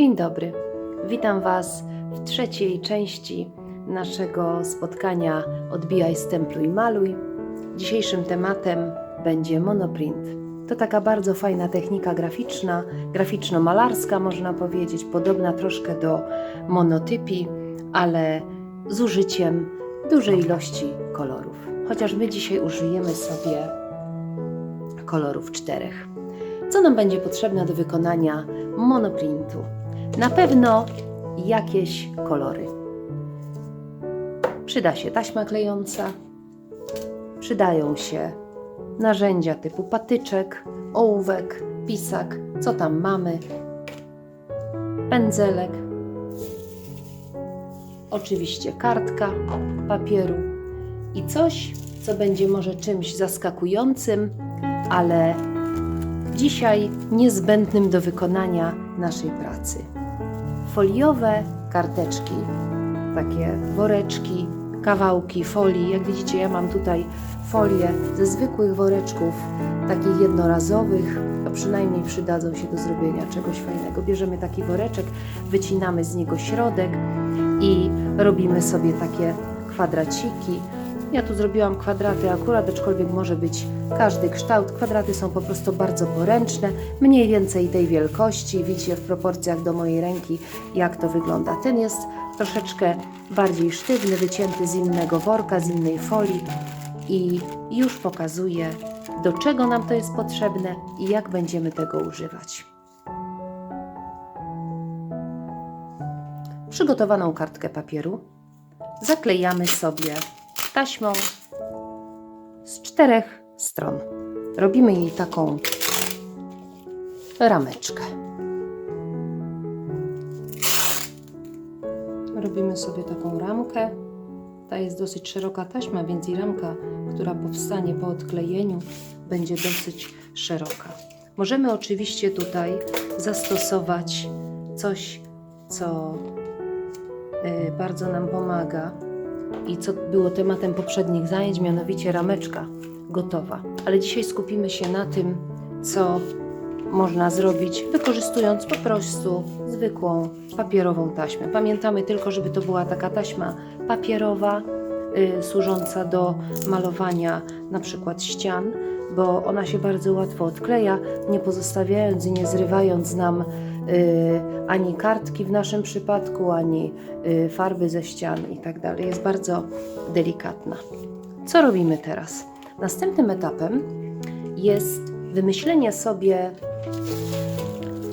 Dzień dobry. Witam Was w trzeciej części naszego spotkania Odbijaj, stempluj, maluj. Dzisiejszym tematem będzie monoprint. To taka bardzo fajna technika graficzna, graficzno-malarska można powiedzieć, podobna troszkę do monotypii, ale z użyciem dużej ilości kolorów. Chociaż my dzisiaj użyjemy sobie kolorów czterech. Co nam będzie potrzebne do wykonania monoprintu? Na pewno jakieś kolory. Przyda się taśma klejąca, przydają się narzędzia typu patyczek, ołówek, pisak, co tam mamy, pędzelek, oczywiście kartka papieru. I coś, co będzie może czymś zaskakującym, ale dzisiaj niezbędnym do wykonania naszej pracy. Foliowe karteczki, takie woreczki, kawałki folii. Jak widzicie, ja mam tutaj folię ze zwykłych woreczków, takich jednorazowych, to przynajmniej przydadzą się do zrobienia czegoś fajnego. Bierzemy taki woreczek, wycinamy z niego środek i robimy sobie takie kwadraciki. Ja tu zrobiłam kwadraty akurat, aczkolwiek może być każdy kształt. Kwadraty są po prostu bardzo poręczne, mniej więcej tej wielkości. Widzicie w proporcjach do mojej ręki, jak to wygląda. Ten jest troszeczkę bardziej sztywny, wycięty z innego worka, z innej folii i już pokazuję, do czego nam to jest potrzebne i jak będziemy tego używać. Przygotowaną kartkę papieru zaklejamy sobie taśmą z czterech stron. Robimy jej taką rameczkę. Robimy sobie taką ramkę. Ta jest dosyć szeroka taśma, więc i ramka, która powstanie po odklejeniu, będzie dosyć szeroka. Możemy oczywiście tutaj zastosować coś, co y, bardzo nam pomaga i co było tematem poprzednich zajęć, mianowicie rameczka gotowa. Ale dzisiaj skupimy się na tym, co można zrobić, wykorzystując po prostu zwykłą papierową taśmę. Pamiętamy tylko, żeby to była taka taśma papierowa, y, służąca do malowania na przykład ścian, bo ona się bardzo łatwo odkleja, nie pozostawiając i nie zrywając nam ani kartki w naszym przypadku, ani y, farby ze ścian i tak dalej. Jest bardzo delikatna. Co robimy teraz? Następnym etapem jest wymyślenie sobie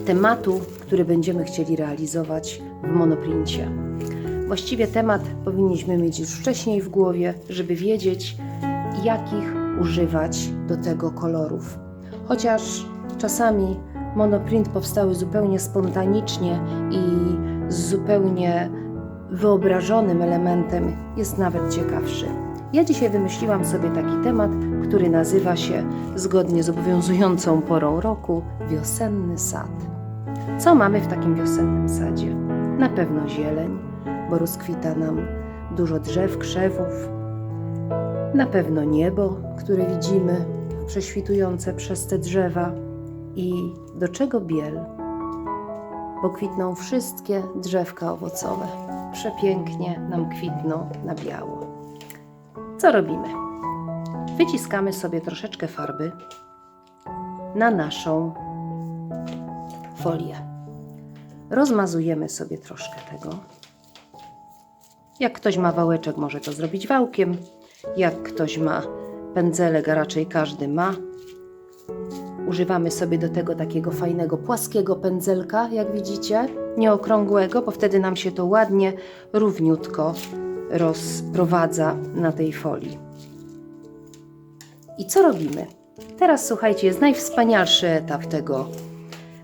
tematu, który będziemy chcieli realizować w monoprincie. Właściwie temat powinniśmy mieć już wcześniej w głowie, żeby wiedzieć, jakich używać do tego kolorów. Chociaż czasami monoprint powstały zupełnie spontanicznie i z zupełnie wyobrażonym elementem jest nawet ciekawszy. Ja dzisiaj wymyśliłam sobie taki temat, który nazywa się, zgodnie z obowiązującą porą roku, wiosenny sad. Co mamy w takim wiosennym sadzie? Na pewno zieleń, bo rozkwita nam dużo drzew, krzewów. Na pewno niebo, które widzimy prześwitujące przez te drzewa. I do czego biel? Bo kwitną wszystkie drzewka owocowe. Przepięknie nam kwitną na biało. Co robimy? Wyciskamy sobie troszeczkę farby na naszą folię. Rozmazujemy sobie troszkę tego. Jak ktoś ma wałeczek, może to zrobić wałkiem. Jak ktoś ma pędzelek, a raczej każdy ma. Używamy sobie do tego takiego fajnego płaskiego pędzelka, jak widzicie, nieokrągłego, bo wtedy nam się to ładnie, równiutko rozprowadza na tej folii. I co robimy? Teraz słuchajcie, jest najwspanialszy etap tego,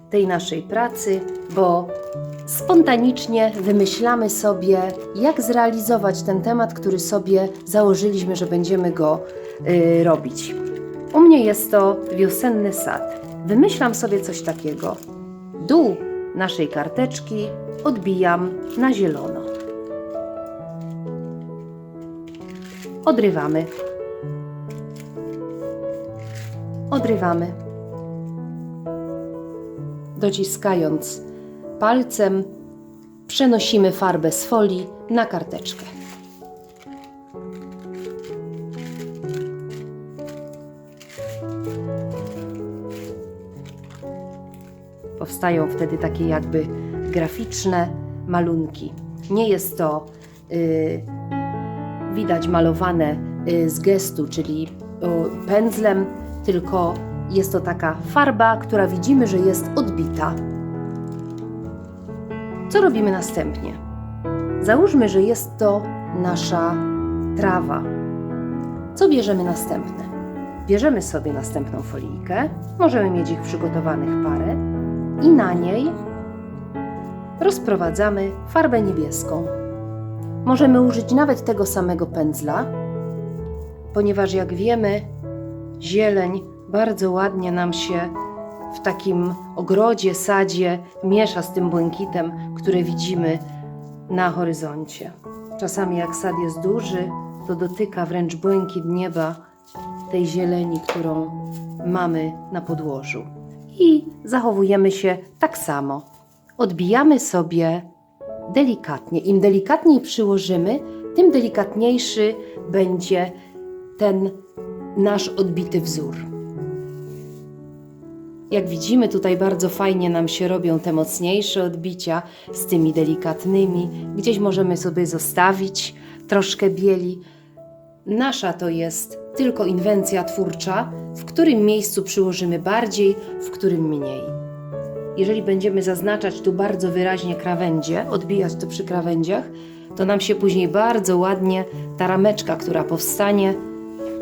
tej naszej pracy, bo spontanicznie wymyślamy sobie, jak zrealizować ten temat, który sobie założyliśmy, że będziemy go y, robić. U mnie jest to wiosenny sad. Wymyślam sobie coś takiego. Dół naszej karteczki odbijam na zielono. Odrywamy. Odrywamy. Dociskając palcem przenosimy farbę z folii na karteczkę. Powstają wtedy takie jakby graficzne malunki. Nie jest to y, widać malowane y, z gestu, czyli y, pędzlem, tylko jest to taka farba, która widzimy, że jest odbita. Co robimy następnie? Załóżmy, że jest to nasza trawa. Co bierzemy następne? Bierzemy sobie następną folijkę, możemy mieć ich przygotowanych parę i na niej rozprowadzamy farbę niebieską. Możemy użyć nawet tego samego pędzla, ponieważ jak wiemy, zieleń bardzo ładnie nam się w takim ogrodzie, sadzie miesza z tym błękitem, które widzimy na horyzoncie. Czasami jak sad jest duży, to dotyka wręcz błękit nieba tej zieleni, którą mamy na podłożu. I zachowujemy się tak samo. Odbijamy sobie delikatnie. Im delikatniej przyłożymy, tym delikatniejszy będzie ten nasz odbity wzór. Jak widzimy, tutaj bardzo fajnie nam się robią te mocniejsze odbicia z tymi delikatnymi. Gdzieś możemy sobie zostawić troszkę bieli. Nasza to jest tylko inwencja twórcza, w którym miejscu przyłożymy bardziej, w którym mniej. Jeżeli będziemy zaznaczać tu bardzo wyraźnie krawędzie, odbijać to przy krawędziach, to nam się później bardzo ładnie ta rameczka, która powstanie,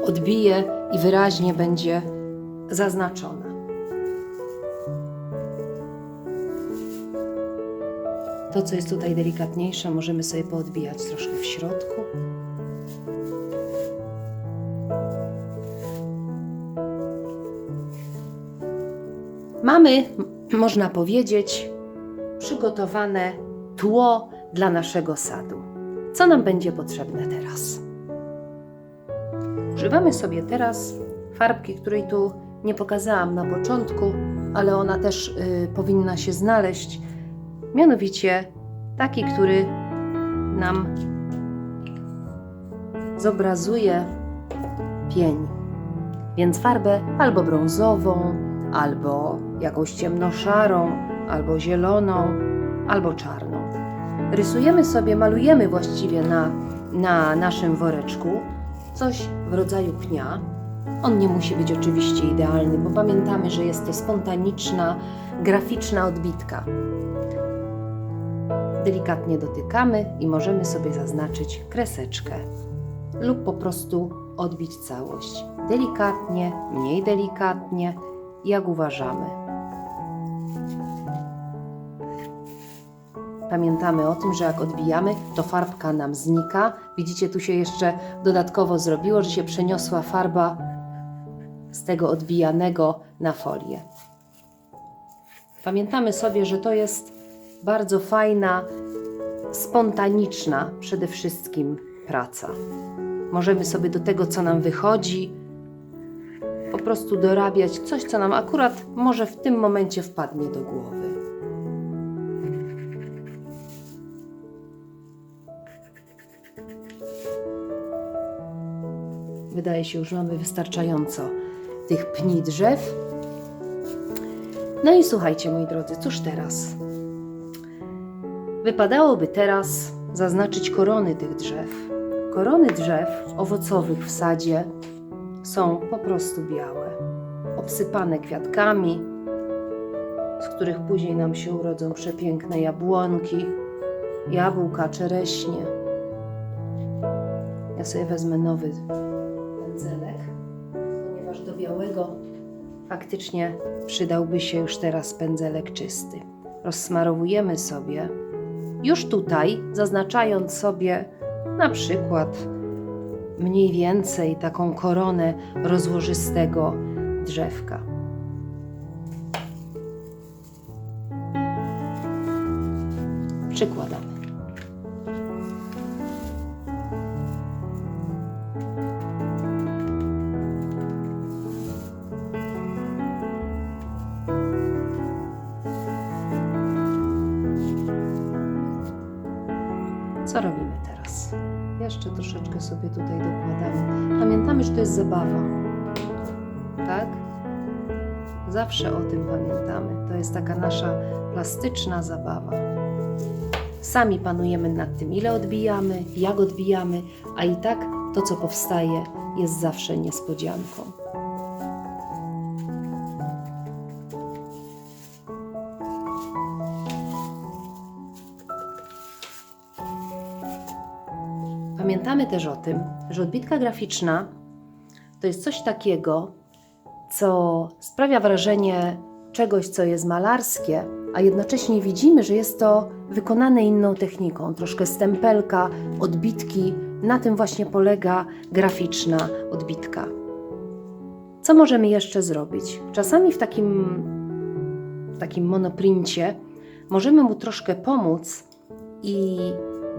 odbije i wyraźnie będzie zaznaczona. To, co jest tutaj delikatniejsze, możemy sobie poodbijać troszkę w środku. Mamy, można powiedzieć, przygotowane tło dla naszego sadu. Co nam będzie potrzebne teraz? Używamy sobie teraz farbki, której tu nie pokazałam na początku, ale ona też y, powinna się znaleźć. Mianowicie taki, który nam zobrazuje pień. Więc farbę albo brązową, albo jakąś ciemnoszarą, albo zieloną, albo czarną. Rysujemy sobie, malujemy właściwie na, na naszym woreczku coś w rodzaju pnia. On nie musi być oczywiście idealny, bo pamiętamy, że jest to spontaniczna, graficzna odbitka. Delikatnie dotykamy i możemy sobie zaznaczyć kreseczkę lub po prostu odbić całość. Delikatnie, mniej delikatnie, jak uważamy. Pamiętamy o tym, że jak odbijamy, to farbka nam znika. Widzicie, tu się jeszcze dodatkowo zrobiło, że się przeniosła farba z tego odbijanego na folię. Pamiętamy sobie, że to jest bardzo fajna, spontaniczna przede wszystkim praca. Możemy sobie do tego, co nam wychodzi, po prostu dorabiać coś, co nam akurat może w tym momencie wpadnie do głowy. Wydaje się, że mamy wystarczająco tych pni drzew. No i słuchajcie, moi drodzy, cóż teraz? Wypadałoby teraz zaznaczyć korony tych drzew. Korony drzew owocowych w sadzie są po prostu białe, obsypane kwiatkami, z których później nam się urodzą przepiękne jabłonki, jabłka, czereśnie. Ja sobie wezmę nowy pędzelek, ponieważ do białego faktycznie przydałby się już teraz pędzelek czysty. Rozsmarowujemy sobie już tutaj, zaznaczając sobie na przykład mniej więcej taką koronę rozłożystego drzewka. Przykładamy. Co robimy teraz? Jeszcze troszeczkę sobie tutaj dokładamy. Pamiętamy, że to jest zabawa. Tak? Zawsze o tym pamiętamy. To jest taka nasza plastyczna zabawa. Sami panujemy nad tym, ile odbijamy, jak odbijamy, a i tak to, co powstaje, jest zawsze niespodzianką. Pamiętamy też o tym, że odbitka graficzna to jest coś takiego, co sprawia wrażenie czegoś, co jest malarskie, a jednocześnie widzimy, że jest to wykonane inną techniką, troszkę stempelka, odbitki. Na tym właśnie polega graficzna odbitka. Co możemy jeszcze zrobić? Czasami w takim, w takim monoprincie możemy mu troszkę pomóc i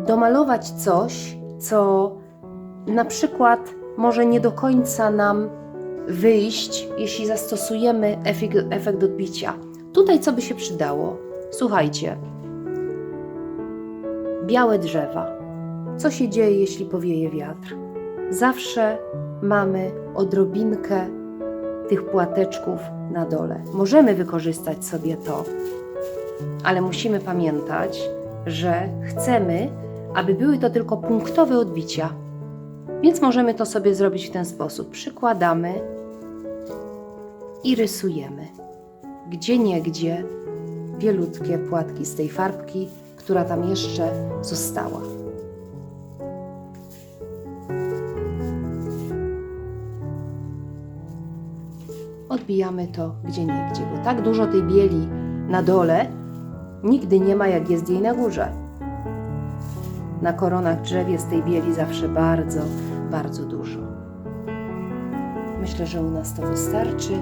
domalować coś, co na przykład może nie do końca nam wyjść, jeśli zastosujemy efekt, efekt odbicia. Tutaj co by się przydało? Słuchajcie. Białe drzewa. Co się dzieje, jeśli powieje wiatr? Zawsze mamy odrobinkę tych płateczków na dole. Możemy wykorzystać sobie to, ale musimy pamiętać, że chcemy, aby były to tylko punktowe odbicia. Więc możemy to sobie zrobić w ten sposób. Przykładamy i rysujemy. Gdzie niegdzie bielutkie płatki z tej farbki, która tam jeszcze została. Odbijamy to gdzie niegdzie, bo tak dużo tej bieli na dole nigdy nie ma, jak jest jej na górze. Na koronach drzew jest tej bieli zawsze bardzo, bardzo dużo. Myślę, że u nas to wystarczy.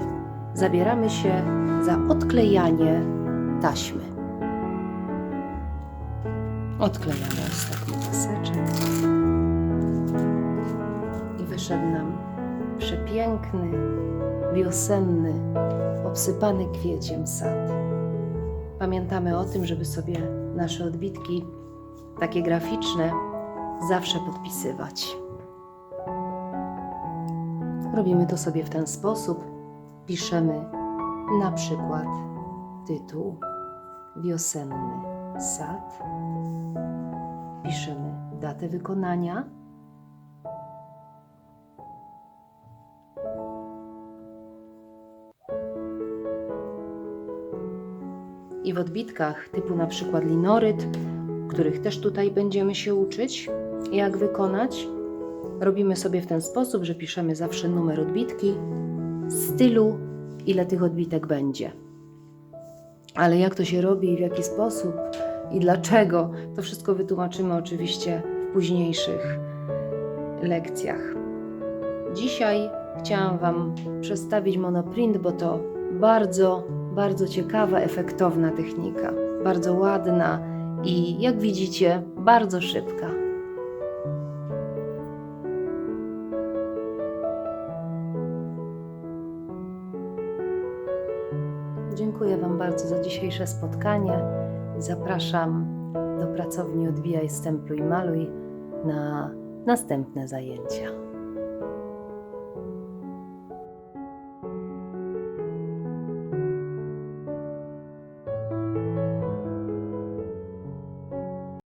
Zabieramy się za odklejanie taśmy. Odklejamy ostatni paseczek i wyszedł nam przepiękny, wiosenny, obsypany kwieciem sad. Pamiętamy o tym, żeby sobie nasze odbitki, takie graficzne, zawsze podpisywać. Robimy to sobie w ten sposób. Piszemy na przykład tytuł Wiosenny sad. Piszemy datę wykonania. I w odbitkach typu na przykład linoryt, których też tutaj będziemy się uczyć, jak wykonać, robimy sobie w ten sposób, że piszemy zawsze numer odbitki, stylu, ile tych odbitek będzie. Ale jak to się robi w jaki sposób i dlaczego, to wszystko wytłumaczymy oczywiście w późniejszych lekcjach. Dzisiaj chciałam Wam przedstawić monoprint, bo to bardzo, bardzo ciekawa, efektowna technika, bardzo ładna i jak widzicie, bardzo szybka. Dziękuję Wam bardzo za dzisiejsze spotkanie. Zapraszam do pracowni Odbijaj, Stempluj, Maluj na następne zajęcia.